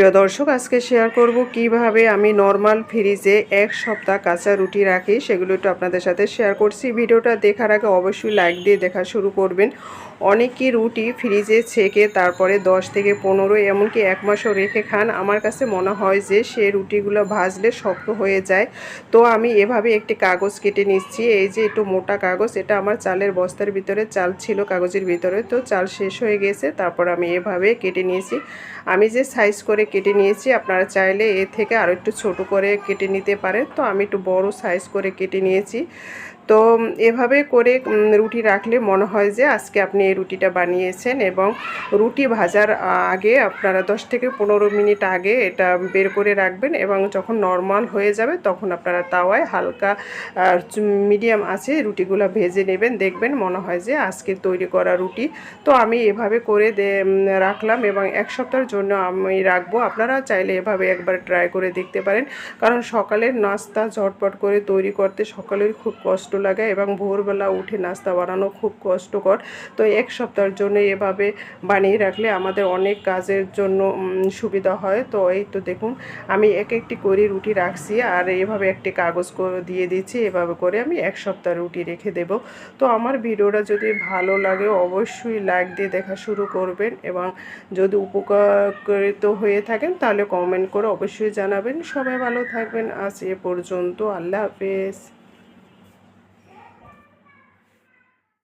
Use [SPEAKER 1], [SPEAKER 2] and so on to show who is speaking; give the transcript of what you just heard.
[SPEAKER 1] প্রিয় দর্শক, আজকে শেয়ার করব কীভাবে আমি নর্মাল ফ্রিজে এক সপ্তাহ কাঁচা রুটি রাখি, সেগুলো একটু আপনাদের সাথে শেয়ার করছি। ভিডিওটা দেখার আগে অবশ্যই লাইক দিয়ে দেখা শুরু করবেন। অনেকই রুটি ফ্রিজে ছেঁকে তারপরে 10 থেকে পনেরো, এমনকি এক মাসও রেখে খান। আমার কাছে মনে হয় যে সে রুটিগুলো ভাজলে শক্ত হয়ে যায়। তো আমি এভাবে একটি কাগজ কেটে নিচ্ছি। এই যে একটু মোটা কাগজ, এটা আমার চালের বস্তার ভিতরে, চাল ছিল কাগজের ভিতরে, তো চাল শেষ হয়ে গেছে। তারপর আমি এভাবে কেটে নিয়েছি। আমি যে সাইজ করে কেটে নিয়েছি। আপনারা চাইলে এ থেকে আরও একটু ছোট করে কেটে নিতে পারেন। তো আমি একটু বড় সাইজ করে কেটে নিয়েছি। তো এভাবে করে রুটি রাখলে মনে হয় যে আজকে আপনি এই রুটিটা বানিয়েছেন এবং রুটি ভাজার আগে আপনারা 10 থেকে পনেরো মিনিট আগে এটা বের করে রাখবেন এবং যখন নর্মাল হয়ে যাবে তখন আপনারা তাওয়ায় হালকা মিডিয়াম আছে রুটিগুলো ভেজে নেবেন। দেখবেন মনে হয় যে আজকে তৈরি করা রুটি। তো আমি এভাবে করে রাখলাম এবং এক সপ্তাহের জন্য আমি রাখব। আপনারা চাইলে এভাবে একবার ট্রাই করে দেখতে পারেন। কারণ সকালের নাস্তা ঝটপট করে তৈরি করতে সকালের খুব কষ্ট লাগে এবং ভোরবেলা উঠে নাস্তা বানানো খুব কষ্টকর। তো এক সপ্তাহের জন্য এভাবে বানিয়ে রাখলে আমাদের অনেক কাজের জন্য সুবিধা হয়। তো এই তো দেখুন, আমি এক একটি করে রুটি রাখছি আর এভাবে একটি কাগজ দিয়ে দিচ্ছি। এভাবে করে আমি এক সপ্তাহ রুটি রেখে দেব। তো আমার ভিডিওটা যদি ভালো লাগে অবশ্যই লাইক দিয়ে দেখা শুরু করবেন এবং যদি উপকারিত হয়ে থাকেন তাহলে কমেন্ট করে অবশ্যই জানাবেন। সবাই ভালো থাকবেন। আজ এ পর্যন্ত। আল্লাহ হাফেজ।